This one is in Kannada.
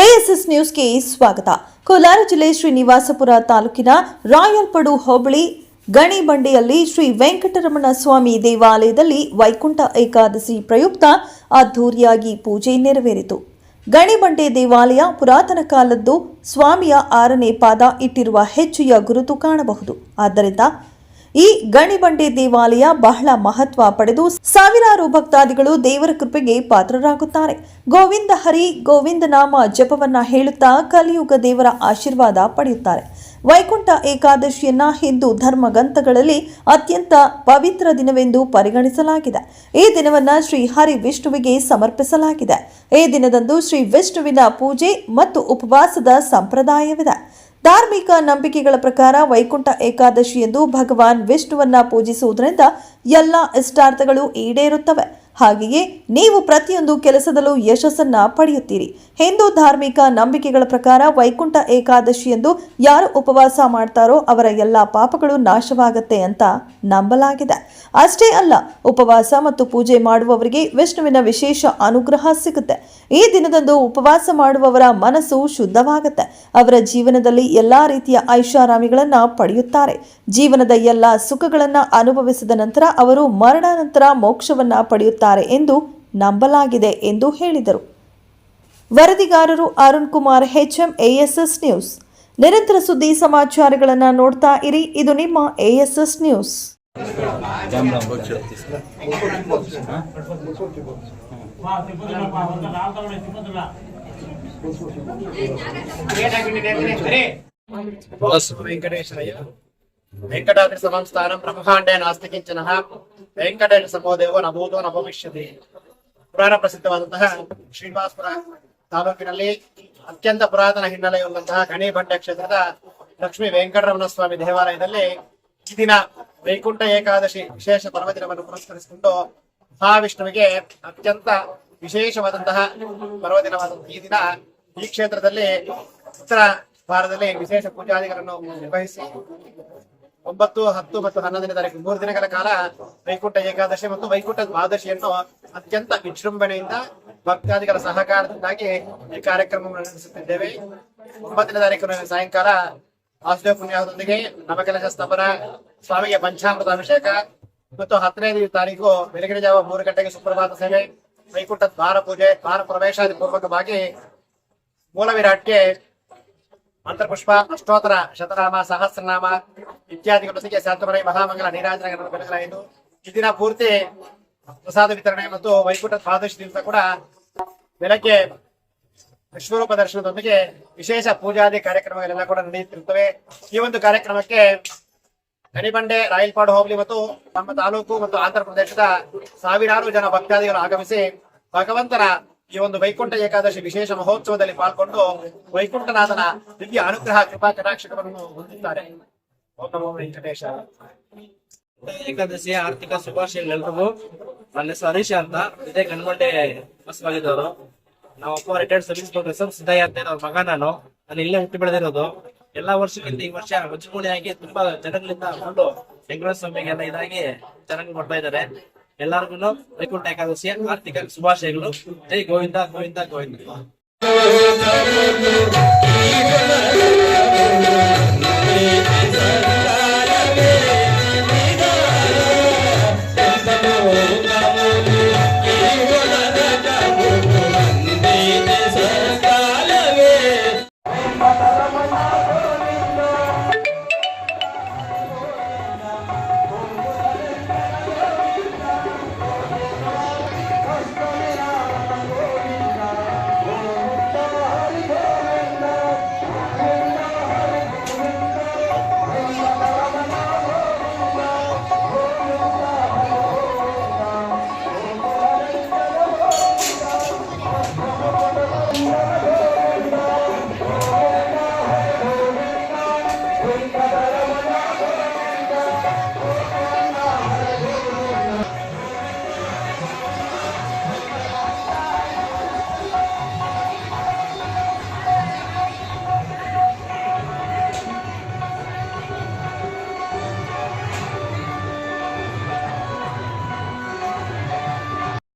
ಎಎಸ್ಎಸ್ ನ್ಯೂಸ್ಗೆ ಸ್ವಾಗತ. ಕೋಲಾರ ಜಿಲ್ಲೆ ಶ್ರೀನಿವಾಸಪುರ ತಾಲೂಕಿನ ರಾಯಲ್ಪಡು ಹೋಬಳಿ ಗಣಿಬಂಡೆಯಲ್ಲಿ ಶ್ರೀ ವೆಂಕಟರಮಣ ಸ್ವಾಮಿ ದೇವಾಲಯದಲ್ಲಿ ವೈಕುಂಠ ಏಕಾದಶಿ ಪ್ರಯುಕ್ತ ಅದ್ಧೂರಿಯಾಗಿ ಪೂಜೆ ನೆರವೇರಿತು. ಗಣಿಬಂಡೆ ದೇವಾಲಯ ಪುರಾತನ ಕಾಲದ್ದು ಸ್ವಾಮಿಯ ಆರನೇ ಪಾದ ಇಟ್ಟಿರುವ ಹೆಚ್ಚೆಯ ಗುರುತು ಕಾಣಬಹುದು. ಆದ್ದರಿಂದ ಈ ಗಣಿಬಂಡಿ ದೇವಾಲಯ ಬಹಳ ಮಹತ್ವ ಪಡೆದು ಸಾವಿರಾರು ಭಕ್ತಾದಿಗಳು ದೇವರ ಕೃಪೆಗೆ ಪಾತ್ರರಾಗುತ್ತಾರೆ. ಗೋವಿಂದ ಹರಿ ಗೋವಿಂದ ನಾಮ ಜಪವನ್ನ ಹೇಳುತ್ತಾ ಕಲಿಯುಗ ದೇವರ ಆಶೀರ್ವಾದ ಪಡೆಯುತ್ತಾರೆ. ವೈಕುಂಠ ಏಕಾದಶಿಯನ್ನ ಹಿಂದೂ ಧರ್ಮ ಗ್ರಂಥಗಳಲ್ಲಿ ಅತ್ಯಂತ ಪವಿತ್ರ ದಿನವೆಂದು ಪರಿಗಣಿಸಲಾಗಿದೆ. ಈ ದಿನವನ್ನ ಶ್ರೀ ಹರಿ ವಿಷ್ಣುವಿಗೆ ಸಮರ್ಪಿಸಲಾಗಿದೆ. ಈ ದಿನದಂದು ಶ್ರೀ ವಿಷ್ಣುವಿನ ಪೂಜೆ ಮತ್ತು ಉಪವಾಸದ ಸಂಪ್ರದಾಯವಿದೆ. ಧಾರ್ಮಿಕ ನಂಬಿಕೆಗಳ ಪ್ರಕಾರ ವೈಕುಂಠ ಏಕಾದಶಿ ಎಂದು ಭಗವಾನ್ ವಿಷ್ಣುವನ್ನ ಪೂಜಿಸುವುದರಿಂದ ಎಲ್ಲ ಇಷ್ಟಾರ್ಥಗಳು ಈಡೇರುತ್ತವೆ. ಹಾಗೆಯೇ ನೀವು ಪ್ರತಿಯೊಂದು ಕೆಲಸದಲ್ಲೂ ಯಶಸ್ಸನ್ನ ಪಡೆಯುತ್ತೀರಿ. ಹಿಂದೂ ಧಾರ್ಮಿಕ ನಂಬಿಕೆಗಳ ಪ್ರಕಾರ ವೈಕುಂಠ ಏಕಾದಶಿ ಎಂದು ಯಾರು ಉಪವಾಸ ಮಾಡ್ತಾರೋ ಅವರ ಎಲ್ಲ ಪಾಪಗಳು ನಾಶವಾಗತ್ತೆ ಅಂತ ನಂಬಲಾಗಿದೆ. ಅಷ್ಟೇ ಅಲ್ಲ, ಉಪವಾಸ ಮತ್ತು ಪೂಜೆ ಮಾಡುವವರಿಗೆ ವಿಷ್ಣುವಿನ ವಿಶೇಷ ಅನುಗ್ರಹ ಸಿಗುತ್ತೆ. ಈ ದಿನದಂದು ಉಪವಾಸ ಮಾಡುವವರ ಮನಸ್ಸು ಶುದ್ಧವಾಗುತ್ತೆ. ಅವರ ಜೀವನದಲ್ಲಿ ಎಲ್ಲಾ ರೀತಿಯ ಐಷಾರಾಮಿಗಳನ್ನ ಪಡೆಯುತ್ತಾರೆ. ಜೀವನದ ಎಲ್ಲ ಸುಖಗಳನ್ನ ಅನುಭವಿಸಿದ ನಂತರ ಅವರು ಮರಣಾನಂತರ ಮೋಕ್ಷವನ್ನ ಪಡೆಯುತ್ತಾರೆ. ಎಂದು ನಂಬಲಾಗಿದೆ ಎಂದು ಹೇಳಿದರು. ವರದಿಗಾರರು Arun Kumar HM ASS news. ನಿರಂತರ ಸುದ್ದಿ ಸಮಾಚಾರಗಳನ್ನು ನೋಡ್ತಾ ಇರಿ. ಇದು ನಿಮ್ಮ ಎಎಸ್ಎಸ್ ನ್ಯೂಸ್. ವೆಂಕಟೇಶ್ವರಯ್ಯ ವೆಂಕಟಾದ್ರಿ ಸಮಂಸ್ಥಾನ ಬ್ರಹ್ಮಾಂಡೇ ನಾಸ್ತಿ ಕಿಂಚನ ವೆಂಕಟೇಶ ಸಮೋದೇವ ನಭೂತೋ ಪುರಾಣ ಪ್ರಸಿದ್ಧವಾದಂತಹ ಶ್ರೀನಿವಾಸಪುರ ತಾಲೂಕಿನಲ್ಲಿ ಅತ್ಯಂತ ಪುರಾತನ ಹಿನ್ನೆಲೆಯುಳ್ಳಂತಹ ಗಣಿಬಂಡೆ ಕ್ಷೇತ್ರದ ಲಕ್ಷ್ಮೀ ವೆಂಕಟರಮಣ ಸ್ವಾಮಿ ದೇವಾಲಯದಲ್ಲಿ ಈ ದಿನ ವೈಕುಂಠ ಏಕಾದಶಿ ವಿಶೇಷ ಪರ್ವದಿನವನ್ನು ಪುರಸ್ಕರಿಸಿಕೊಂಡು ಮಹಾವಿಷ್ಣುವಿಗೆ ಅತ್ಯಂತ ವಿಶೇಷವಾದಂತಹ ಪರ್ವದಿನವಾದಂತಹ ಈ ದಿನ ಈ ಕ್ಷೇತ್ರದಲ್ಲಿ ಉತ್ತರ ಭಾರತದಲ್ಲಿ ವಿಶೇಷ ಪೂಜಾದಿಗಳನ್ನು ನಿರ್ವಹಿಸಿ ಒಂಬತ್ತು, ಹತ್ತು ಮತ್ತು ಹನ್ನೊಂದನೇ ತಾರೀಕು, ಮೂರು ದಿನಗಳ ಕಾಲ ವೈಕುಂಠ ಏಕಾದಶಿ ಮತ್ತು ವೈಕುಂಠ ದ್ವಾದಶಿಯನ್ನು ಅತ್ಯಂತ ವಿಜೃಂಭಣೆಯಿಂದ ಭಕ್ತಾದಿಗಳ ಸಹಕಾರದಿಂದಾಗಿ ಈ ಕಾರ್ಯಕ್ರಮವನ್ನು ನಡೆಸುತ್ತಿದ್ದೇವೆ. ಒಂಬತ್ತನೇ ತಾರೀಕು ಸಾಯಂಕಾಲ ವಾಸುದೇವ ಪುಣ್ಯದೊಂದಿಗೆ ನವಕಲಶ ಸ್ಥಾಪನ ಸ್ವಾಮಿಗೆ ಪಂಚಾಮೃತ ಅಭಿಷೇಕ ಮತ್ತು ಹತ್ತನೇ ತಾರೀಕು ಬೆಳಗಿನ ಜಾವ ಮೂರು ಗಂಟೆಗೆ ಸುಪ್ರಭಾತ ಸೇವೆ. ವೈಕುಂಠ ದ್ವಾರ ಪೂಜೆ, ದ್ವಾರ ಪ್ರವೇಶಾದಿ ಪೂರ್ವಕವಾಗಿ ಮೂಲ ವಿರಾಟ್ಗೆ ಮಂತ್ರಪುಷ್ಪ, ಅಷ್ಟೋತ್ತರ, ಶತನಾಮ, ಸಹಸ್ರನಾಮ ಇತ್ಯಾದಿಗಳೊಂದಿಗೆ ಶಾಂತಮರೈ ಮಹಾಮಂಗಲ ನೀರಾಜನ ಬೆಳಗಲಾಯಿತು ಈ ದಿನ ಪೂರ್ತಿ ಪ್ರಸಾದ ವಿತರಣೆ ಮತ್ತು ವೈಕುಂಠ ದ್ವಾದಶಿ ದಿವಸ ಕೂಡ ಬೆಳಗ್ಗೆ ವಿಶ್ವರೂಪ ದರ್ಶನದೊಂದಿಗೆ ವಿಶೇಷ ಪೂಜಾದಿ ಕಾರ್ಯಕ್ರಮಗಳೆಲ್ಲ ಕೂಡ ನಡೆಯುತ್ತಿರುತ್ತವೆ. ಈ ಒಂದು ಕಾರ್ಯಕ್ರಮಕ್ಕೆ ಗಣಿಬಂಡೆ ರಾಯಲ್ಪಾಡು ಹೋಬಳಿ ಮತ್ತು ನಮ್ಮ ತಾಲೂಕು ಮತ್ತು ಆಂಧ್ರ ಪ್ರದೇಶದ ಸಾವಿರಾರು ಜನ ಭಕ್ತಾದಿಗಳು ಆಗಮಿಸಿ ಭಗವಂತನ ಈ ಒಂದು ವೈಕುಂಠ ಏಕಾದಶಿ ವಿಶೇಷ ಮಹೋತ್ಸವದಲ್ಲಿ ಪಾಲ್ಗೊಂಡು ವೈಕುಂಠನಾಥನ ದಿವ್ಯ ಅನುಗ್ರಹ, ಕೃಪಾ, ಕಟಾಕ್ಷಗಳನ್ನು ಹೊಂದುತ್ತಾರೆ. ನಮೋ ವೆಂಕಟೇಶ. ಆರ್ಥಿಕ ಶುಭಾಶಯಗಳೆಲ್ರಿಗೂ ನನ್ನ ಹೆಸರು ಹರೀಶ ಅಂತ. ಇದೇ ಗನ್ಮಂಡೆ ಬಸವಾಗಿದ್ದವರು ನಮ್ಮ ಅಪ್ಪ ರಿಟೈರ್ಡ್ ಸರ್ವಿಸ್ ಪ್ರೊಫೆಸರ್ ಸಿದ್ದಯ್ಯ ಅಂತ ಅವ್ರ ಮಗ ನಾನು. ನಾನು ಇಲ್ಲೇ ಹುಟ್ಟಿ ಬೆಳೆದಿರೋದು. ಎಲ್ಲಾ ವರ್ಷಕ್ಕಿಂತ ಈ ವರ್ಷ ಆಗಿ ತುಂಬಾ ಜನಗಳಿಂದ ಕೊಂಡು ವೆಂಕಟೇಶ್ವರ ಸ್ವಾಮಿಗೆಲ್ಲ ಇದಾಗಿ ಚೆನ್ನಾಗಿ ಮಾಡ್ತಾ ಇದ್ದಾರೆ. ಎಲ್ಲರಿಗೂ ವೈಕುಂಠ ಏಕಾದಶಿಯ ಆರ್ಥಿಕ ಶುಭಾಶಯಗಳು ಜೈ ಗೋವಿಂದ ಗೋವಿಂದ ಗೋವಿಂದ